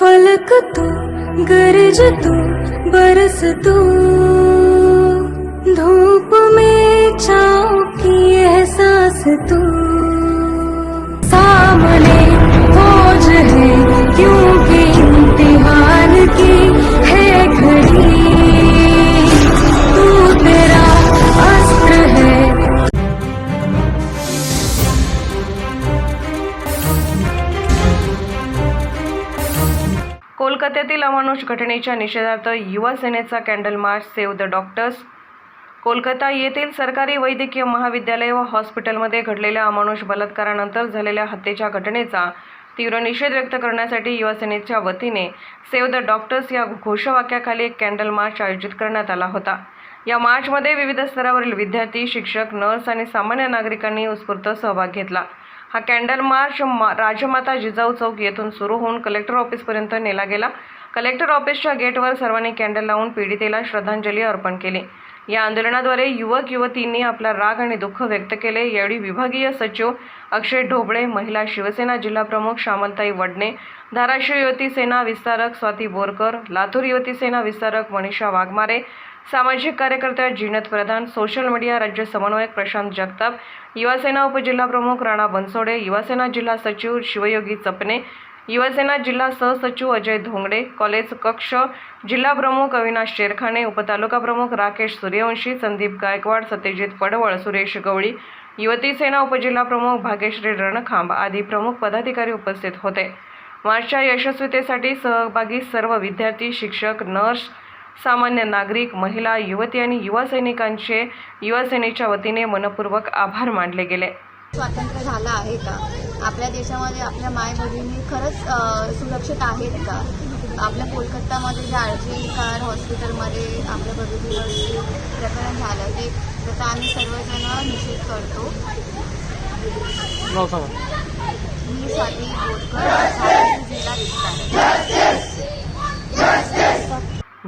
फलक तू गरज तू बरस तू. धूप में छाओ की एहसास तू. कोलकात्यातील अमानुष घटनेच्या निषेधार्थ युवा सेनेचा candle march save the doctors. Kolkata येथील सरकारी वैद्यकीय महाविद्यालय व हॉस्पिटलमध्ये घडलेल्या अमानुष बलात्कारानंतर झालेल्या हत्येच्या घटनेचा तीव्र निषेध व्यक्त करण्यासाठी युवासेनेच्या वतीने सेव्ह द डॉक्टर्स या घोषवाक्याखाली एक कॅन्डल मार्च आयोजित करण्यात आला होता. या मार्चमध्ये विविध स्तरावरील विद्यार्थी शिक्षक नर्स आणि सामान्य नागरिकांनी उत्स्फूर्त सहभाग घेतला. हा कॅन्डल मार्च मा- राजमाता जिजाऊ चौक येथून सुरू होऊन कलेक्टर ऑफिसपर्यंत नेला गेला. कलेक्टर ऑफिसच्या गेटवर सर्वांनी कॅन्डल लावून पीडितेला श्रद्धांजली अर्पण केली. या आंदोलनाद्वारे युवक युवतींनी आपला राग आणि दुःख व्यक्त केले. यावेळी विभागीय सचिव अक्षय ढोबळे महिला शिवसेना जिल्हाप्रमुख श्यामलताई वडणे धाराशिव युवती सेना विस्तारक स्वाती बोरकर लातूर युवती सेना विस्तारक मनीषा वाघमारे सामाजिक कार्यकर्त्या जिनत प्रधान सोशल मीडिया राज्य समन्वयक प्रशांत जगताप युवासेना उपजिल्हाप्रमुख राणा बनसोडे युवासेना जिल्हा सचिव शिवयोगी चपने युवासेना जिल्हा सहसचिव अजय धोंगडे कॉलेज कक्ष जिल्हा प्रमुख अविनाश शेरखाने उपतालुका प्रमुख राकेश सूर्यवंशी संदीप गायकवाड सत्यजित पडवळ सुरेश गवळी युवती सेना उपजिल्हा प्रमुख भाग्यश्री रणखांब आदी प्रमुख पदाधिकारी उपस्थित होते. मार्चच्या यशस्वीतेसाठी सहभागी सर्व विद्यार्थी शिक्षक नर्स सामान्य नागरिक महिला युवती आणि युवा सैनिकांचे युवासेनेच्या वतीने मनपूर्वक आभार मानले गेले. स्वातंत्र्य झालं आहे का? आपल्या देशामध्ये आपल्या माय भगिनी खरंच सुरक्षित आहेत का? आपल्या कोलकातामध्ये जे आर जी कार हॉस्पिटलमध्ये आपल्या भगिनीवरती प्रकरण झालं ते त्याचा आम्ही सर्वजण निषेध करतो. मी स्वाती बोरकर जिल्हा विस्तार